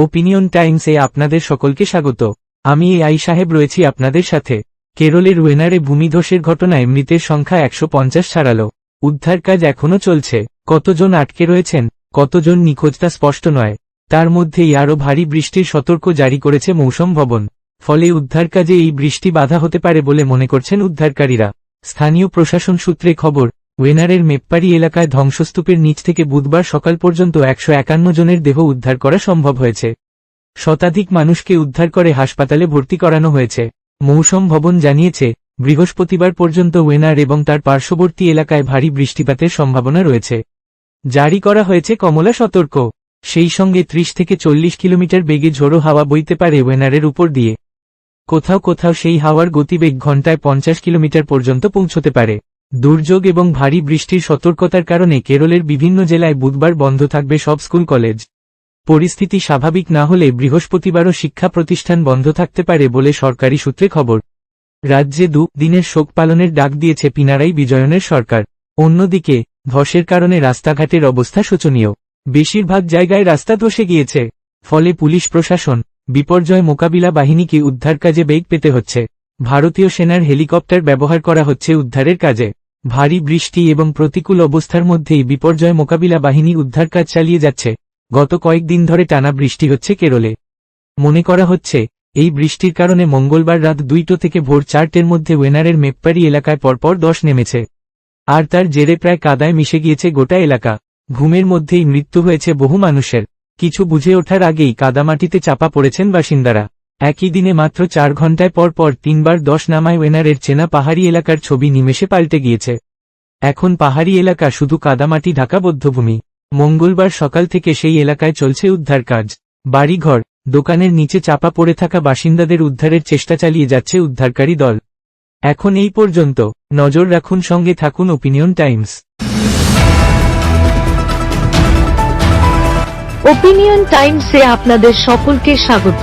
Opinion টাইমসে আপনাদের সকলকে স্বাগত। আমি এ আই সাহেব রয়েছি আপনাদের সাথে। কেরলের ওয়েনারে ভূমিধসের ঘটনায় মৃতের সংখ্যা একশো পঞ্চাশ ছাড়ালো। উদ্ধার কাজ এখনও চলছে। কতজন আটকে রয়েছেন? কতজন নিখোঁজ তা স্পষ্ট নয়। তার মধ্যেই আরও ভারী বৃষ্টির সতর্ক জারি করেছে মৌসুম ভবন। ফলে উদ্ধার কাজে এই বৃষ্টি বাধা হতে পারে বলে মনে করছেন উদ্ধারকারীরা। স্থানীয় প্রশাসন সূত্রে খবর ওয়েনারের মেপ্পারি এলাকায় ধ্বংসস্তূপের নিচ থেকে বুধবার সকাল পর্যন্ত একশো একান্ন জনের দেহ উদ্ধার করা সম্ভব হয়েছে। শতাধিক মানুষকে উদ্ধার করে হাসপাতালে ভর্তি করানো হয়েছে। মৌসম ভবন জানিয়েছে, বৃহস্পতিবার পর্যন্ত ওয়েনার এবং তার পার্শ্ববর্তী এলাকায় ভারী বৃষ্টিপাতের সম্ভাবনা রয়েছে। জারি করা হয়েছে কমলা সতর্ক। সেই সঙ্গে ত্রিশ থেকে চল্লিশ কিলোমিটার বেগে ঝোড়ো হাওয়া বইতে পারে ওয়েনারের উপর দিয়ে। কোথাও কোথাও সেই হাওয়ার গতিবেগ ঘন্টায় পঞ্চাশ কিলোমিটার পর্যন্ত পৌঁছতে পারে। দুর্যোগ এবং ভারী বৃষ্টির সতর্কতার কারণে কেরলের বিভিন্ন জেলায় বুধবার বন্ধ থাকবে সব স্কুল কলেজ। পরিস্থিতি স্বাভাবিক না হলে বৃহস্পতিবারও শিক্ষা প্রতিষ্ঠান বন্ধ থাকতে পারে বলে সরকারি সূত্রে খবর। রাজ্যে দু দিনের শোক পালনের ডাক দিয়েছে পিনারাই বিজয়নের সরকার। অন্যদিকে, ধসের কারণে রাস্তাঘাটের অবস্থা শোচনীয়। বেশিরভাগ জায়গায় রাস্তা ধসে গিয়েছে। ফলে পুলিশ প্রশাসন, বিপর্যয় মোকাবিলা বাহিনীকে উদ্ধার কাজে বেগ পেতে হচ্ছে। ভারতীয় সেনার হেলিকপ্টার ব্যবহার করা হচ্ছে উদ্ধারের কাজে। ভারী বৃষ্টি এবং প্রতিকূল অবস্থার মধ্যেই বিপর্যয় মোকাবিলা বাহিনী উদ্ধার কাজ চালিয়ে যাচ্ছে। গত কয়েকদিন ধরে টানা বৃষ্টি হচ্ছে কেরলে। মনে করা হচ্ছে, এই বৃষ্টির কারণে মঙ্গলবার রাত দুইটো থেকে ভোর চারটের মধ্যে ওয়েনারের মেপ্পারি এলাকায় পরপর দশ নেমেছে। আর তার জেরে প্রায় কাদায় মিশে গিয়েছে গোটা এলাকা। ঘুমের মধ্যেই মৃত্যু হয়েছে বহু মানুষের। কিছু বুঝে ওঠার আগেই কাদামাটিতে চাপা পড়েছেন বাসিন্দারা। একই দিনে মাত্র চার ঘন্টায় পর পর তিনবার দশ নামায় ওয়েনারের চেনা পাহাড়ি এলাকার ছবি নিমেষে পাল্টে গিয়েছে। এখন পাহাড়ি এলাকা শুধু কাদামাটি ঢাকা বদ্ধভূমি মঙ্গলবার সকাল থেকে সেই এলাকায় চলছে উদ্ধার কাজ। বাড়িঘর, দোকানের নিচে চাপা পড়ে থাকা বাসিন্দাদের উদ্ধারের চেষ্টা চালিয়ে যাচ্ছে উদ্ধারকারী দল। এখন এই পর্যন্ত, নজর রাখুন সঙ্গে থাকুন ওপিনিয়ন টাইমস। ওপিনিয়ন টাইমসে আপনাদের সকলকে স্বাগত।